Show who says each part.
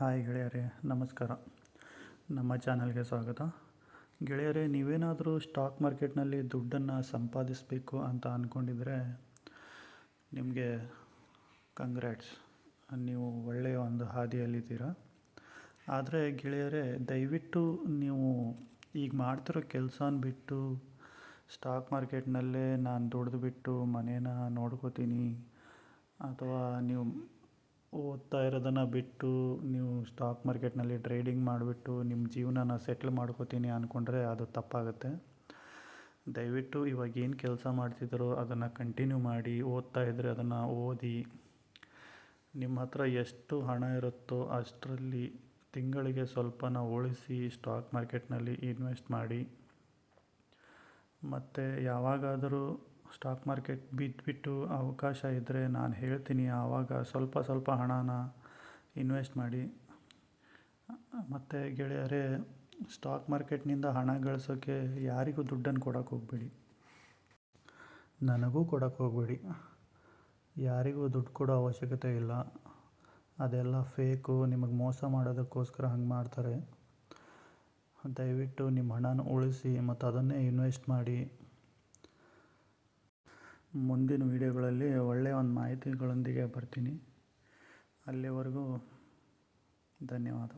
Speaker 1: Hi ಗೆಳೆಯರೇ, ನಮಸ್ಕಾರ. ನಮ್ಮ ಚಾನಲ್ಗೆ ಸ್ವಾಗತ. ಗೆಳೆಯರೇ, ನೀವೇನಾದರೂ ಸ್ಟಾಕ್ ಮಾರ್ಕೆಟ್ನಲ್ಲಿ ದುಡ್ಡನ್ನು ಸಂಪಾದಿಸಬೇಕು ಅಂತ ಅಂದ್ಕೊಂಡಿದ್ರೆ ನಿಮಗೆ ಕಂಗ್ರ್ಯಾಟ್ಸ್ ನೀವು ಒಳ್ಳೆಯ ಒಂದು ಹಾದಿಯಲ್ಲಿದ್ದೀರಾ. ಆದರೆ ಗೆಳೆಯರೇ, ದಯವಿಟ್ಟು ನೀವು ಈಗ ಮಾಡ್ತಿರೋ ಕೆಲಸನ ಬಿಟ್ಟು ಸ್ಟಾಕ್ ಮಾರ್ಕೆಟ್ನಲ್ಲೇ ನಾನು ದುಡ್ದು ಬಿಟ್ಟು ಮನೇನ ನೋಡ್ಕೋತೀನಿ. ಅಥವಾ ನೀವು ಓದ್ತಾ ಇರೋದನ್ನು ಬಿಟ್ಟು ನೀವು ಸ್ಟಾಕ್ ಮಾರ್ಕೆಟ್ನಲ್ಲಿ ಟ್ರೇಡಿಂಗ್ ಮಾಡಿಬಿಟ್ಟು ನಿಮ್ಮ ಜೀವನನ ಸೆಟ್ಲ್ ಮಾಡ್ಕೋತೀನಿ ಅಂದ್ಕೊಂಡ್ರೆ ಅದು ತಪ್ಪಾಗುತ್ತೆ. ದಯವಿಟ್ಟು ಇವಾಗ ಏನು ಕೆಲಸ ಮಾಡ್ತಿದ್ದರೋ ಅದನ್ನು ಕಂಟಿನ್ಯೂ ಮಾಡಿ ಓದ್ತಾ ಇದ್ದರೆ ಅದನ್ನು ಓದಿ. ನಿಮ್ಮ ಹತ್ರ ಎಷ್ಟು ಹಣ ಇರುತ್ತೋ ಅಷ್ಟರಲ್ಲಿ ತಿಂಗಳಿಗೆ ಸ್ವಲ್ಪನ ಉಳಿಸಿ ಸ್ಟಾಕ್ ಮಾರ್ಕೆಟ್ನಲ್ಲಿ ಇನ್ವೆಸ್ಟ್ ಮಾಡಿ. ಮತ್ತು ಯಾವಾಗಾದರೂ ಸ್ಟಾಕ್ ಮಾರ್ಕೆಟ್ ಬಿದ್ದುಬಿಟ್ಟು ಅವಕಾಶ ಇದ್ದರೆ ನಾನು ಹೇಳ್ತೀನಿ, ಆವಾಗ ಸ್ವಲ್ಪ ಸ್ವಲ್ಪ ಹಣನ ಇನ್ವೆಸ್ಟ್ ಮಾಡಿ. ಮತ್ತು ಗೆಳೆಯರೇ, ಸ್ಟಾಕ್ ಮಾರ್ಕೆಟ್ನಿಂದ ಹಣ ಗಳಿಸೋಕ್ಕೆ ಯಾರಿಗೂ ದುಡ್ಡನ್ನು ಕೊಡೋಕೆ ಹೋಗಬೇಡಿ. ನನಗೂ ಕೊಡೋಕೆ ಹೋಗಬೇಡಿ. ಯಾರಿಗೂ ದುಡ್ಡು ಕೊಡೋ ಅವಶ್ಯಕತೆ ಇಲ್ಲ. ಅದೆಲ್ಲ ಫೇಕು, ನಿಮಗೆ ಮೋಸ ಮಾಡೋದಕ್ಕೋಸ್ಕರ ಹಂಗೆ ಮಾಡ್ತಾರೆ. ದಯವಿಟ್ಟು ನಿಮ್ಮ ಹಣನ ಉಳಿಸಿ ಮತ್ತು ಅದನ್ನೇ ಇನ್ವೆಸ್ಟ್ ಮಾಡಿ. ಮುಂದಿನ ವೀಡಿಯೋಗಳಲ್ಲಿ ಒಳ್ಳೆಯ ಒಂದು ಮಾಹಿತಿಗಳೊಂದಿಗೆ ಬರ್ತೀನಿ. ಅಲ್ಲಿವರೆಗೂ ಧನ್ಯವಾದ